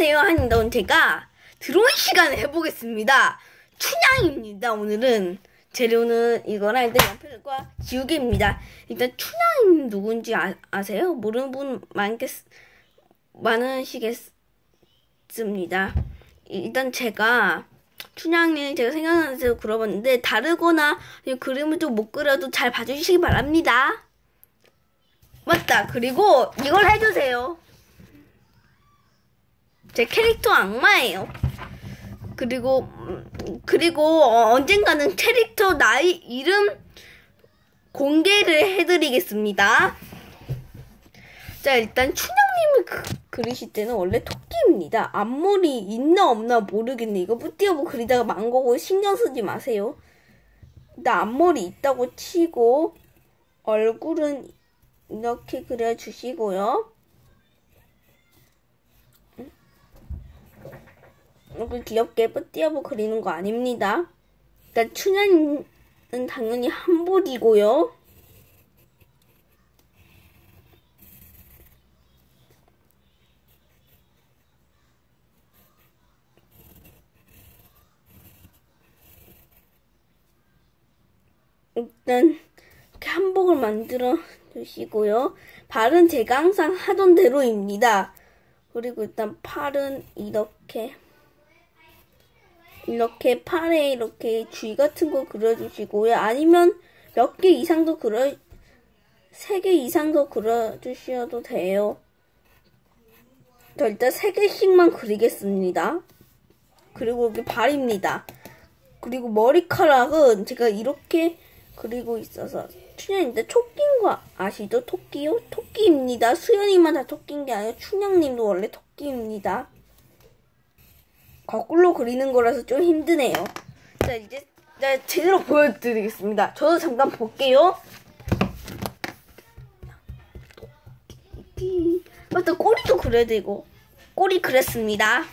안녕하세요. 한인다운 제가 드론 시간을 해보겠습니다. 춘향입니다 오늘은. 재료는 이거랑 일단 연필과 지우개입니다. 일단 춘향이 누군지 아, 아세요? 모르는 분 많겠, 많으시겠습니다. 일단 제가 춘향님 제가 생각나는 대로 그려봤는데 다르거나 그림을 좀 못 그려도 잘 봐주시기 바랍니다. 맞다. 그리고 이걸 해주세요 제 캐릭터 악마예요. 그리고 음, 그리고 어, 언젠가는 캐릭터 나이 이름 공개를 해드리겠습니다. 자 일단 춘향님을 그, 그리실 때는 원래 토끼입니다. 앞머리 있나 없나 모르겠네. 이거 뿌띠어보 그리다가 망 거고 신경 쓰지 마세요. 일단 앞머리 있다고 치고 얼굴은 이렇게 그려주시고요. 이렇게 귀엽게 뿌띠어보 그리는 거 아닙니다. 일단 춘향은 당연히 한복이고요. 일단 이렇게 한복을 만들어 주시고요. 발은 제가 항상 하던 대로입니다. 그리고 일단 팔은 이렇게 이렇게 팔에 이렇게 쥐 같은 거 그려주시고요. 아니면 몇 개 이상도 그려, 세 개 이상도 그려주셔도 돼요. 저 일단 세 개씩만 그리겠습니다. 그리고 여기 발입니다. 그리고 머리카락은 제가 이렇게 그리고 있어서 춘향인데 토끼인 거 아시죠? 토끼요? 토끼입니다. 수연이만 다 토끼인 게 아니라 춘향님도 원래 토끼입니다. 거꾸로 그리는 거라서 좀 힘드네요. 자, 이제 자, 제대로 보여드리겠습니다. 저도 잠깐 볼게요. 맞다, 꼬리도 그려야 되고. 꼬리 그렸습니다.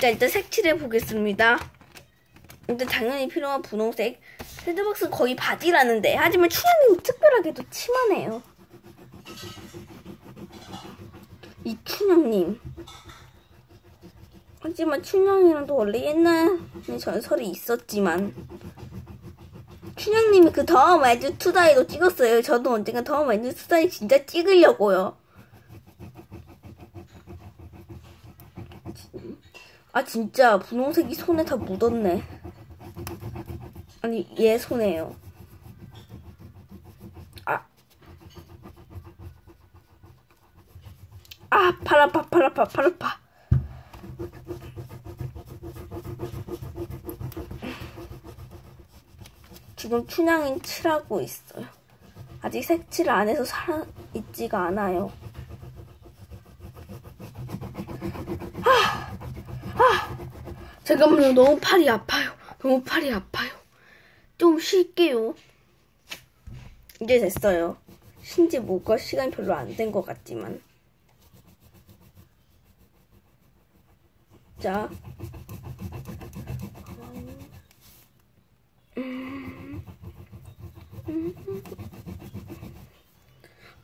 자, 일단 색칠해 보겠습니다. 일단 당연히 필요한 분홍색. 샌드박스 거의 바지라는데. 하지만 춘향님 특별하게도 치마네요. 이 춘향님. 하지만 춘향이랑도 원래 옛날에 전설이 있었지만 춘향님이 그 더움 에즈 투다이도 찍었어요. 저도 언젠가 더움 에즈 투다이 진짜 찍으려고요. 아 진짜 분홍색이 손에 다 묻었네. 아니 얘 손에요. 아. 아, 팔 아파, 팔 아파, 팔 아파. 지금 춘향인 칠하고 있어요. 아직 색칠을 안 해서 살아있지가 않아요. 아, 아, 잠깐만요. 너무 팔이 아파요. 너무 팔이 아파요. 좀 쉴게요. 이제 됐어요. 신지 뭐가 시간이 별로 안 된 것 같지만. 자.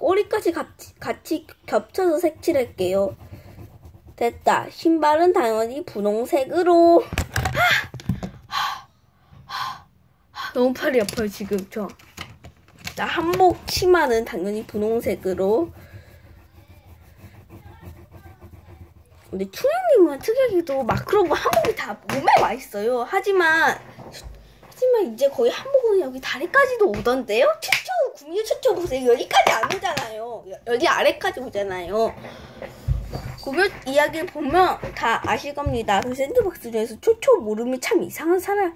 꼬리까지 같이, 같이 겹쳐서 색칠할게요. 됐다. 신발은 당연히 분홍색으로. 너무 팔이 아파요, 지금 저. 자, 한복 치마는 당연히 분홍색으로. 근데 춘향님은 특이하게도 마크로브 한복이 다 몸에 와 있어요. 하지만 하지만 이제 거의 한복은 여기 다리까지도 오던데요? 최초 보세요. 여기까지 안 오잖아요. 여기 아래까지 오잖아요. 구별 이야기를 보면 다 아실 겁니다. 그 샌드박스 중에서 초초 모름이 참 이상한 사람.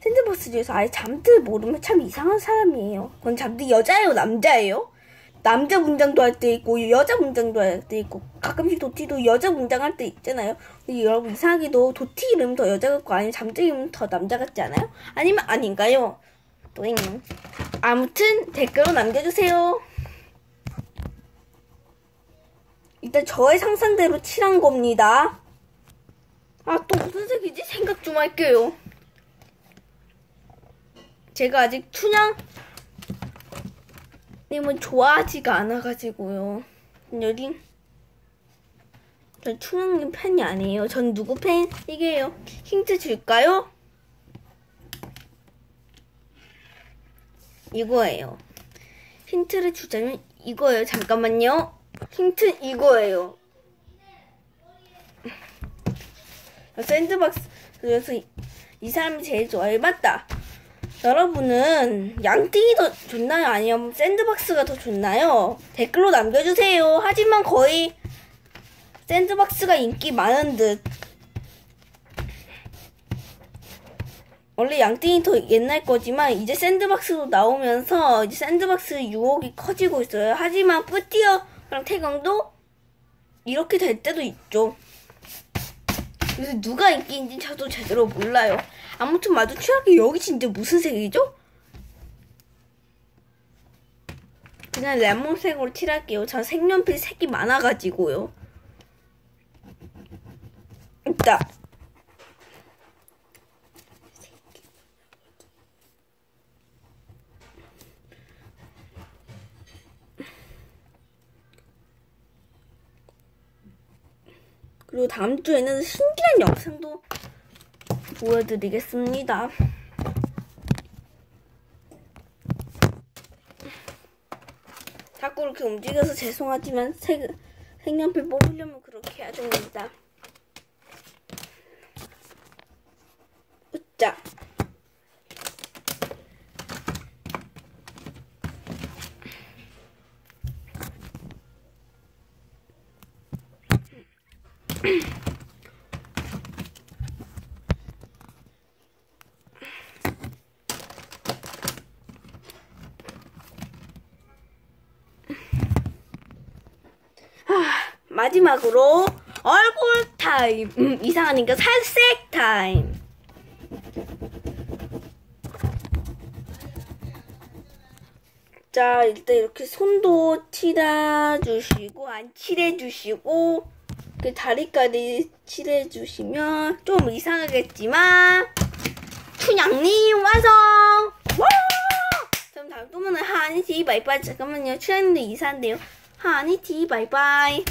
샌드박스 중에서 아예 잠들 모르면 참 이상한 사람이에요. 그건 잠들 여자예요, 남자예요? 남자 문장도 할 때 있고 여자 문장도 할 때 있고 가끔씩 도티도 여자 문장 할 때 있잖아요. 근데 여러분 이상하게도 도티 이름 더 여자 같고 아니면 잠들 이름 더 남자 같지 않아요? 아니면 아닌가요? 또잉. 아무튼 댓글로 남겨주세요. 일단 저의 상상대로 칠한 겁니다. 아 또 무슨 색이지? 생각 좀 할게요. 제가 아직 춘향 님은 좋아하지가 않아가지고요. 여기 전 춘향님 팬이 아니에요. 전 누구 팬이게요? 힌트 줄까요? 이거예요. 힌트를 주자면 이거예요. 잠깐만요. 힌트 이거예요. 샌드박스에서 이, 이 사람이 제일 좋아요. 맞다. 여러분은 양띵이 더 좋나요? 아니면 샌드박스가 더 좋나요? 댓글로 남겨주세요. 하지만 거의 샌드박스가 인기 많은 듯. 원래 양띵이 더 옛날 거지만 이제 샌드박스도 나오면서 이제 샌드박스 유혹이 커지고 있어요. 하지만 뿌띠어랑 태경도 이렇게 될 때도 있죠. 그래서 누가 인기인지 저도 제대로 몰라요. 아무튼 마주치하게 여기 진짜 무슨 색이죠? 그냥 레몬색으로 칠할게요. 저 색연필 색이 많아가지고요. 있다. 그리고 다음 주에는 신기한 영상도 보여드리겠습니다. 자꾸 이렇게 움직여서 죄송하지만 색, 색연필 뽑으려면 그렇게 해야 됩니다. 으짜. 마지막으로 얼굴 타임. 음, 이상하니까 살색 타임. 자, 일단 이렇게 손도 칠해주시고, 안 칠해주시고, 그 다리까지 칠해주시면 좀 이상하겠지만, 춘향님 완성! 와! 그럼 다음 또 만나요. 티 바이바이. 잠깐만요. 춘향님도 이상한데요. 티 바이바이.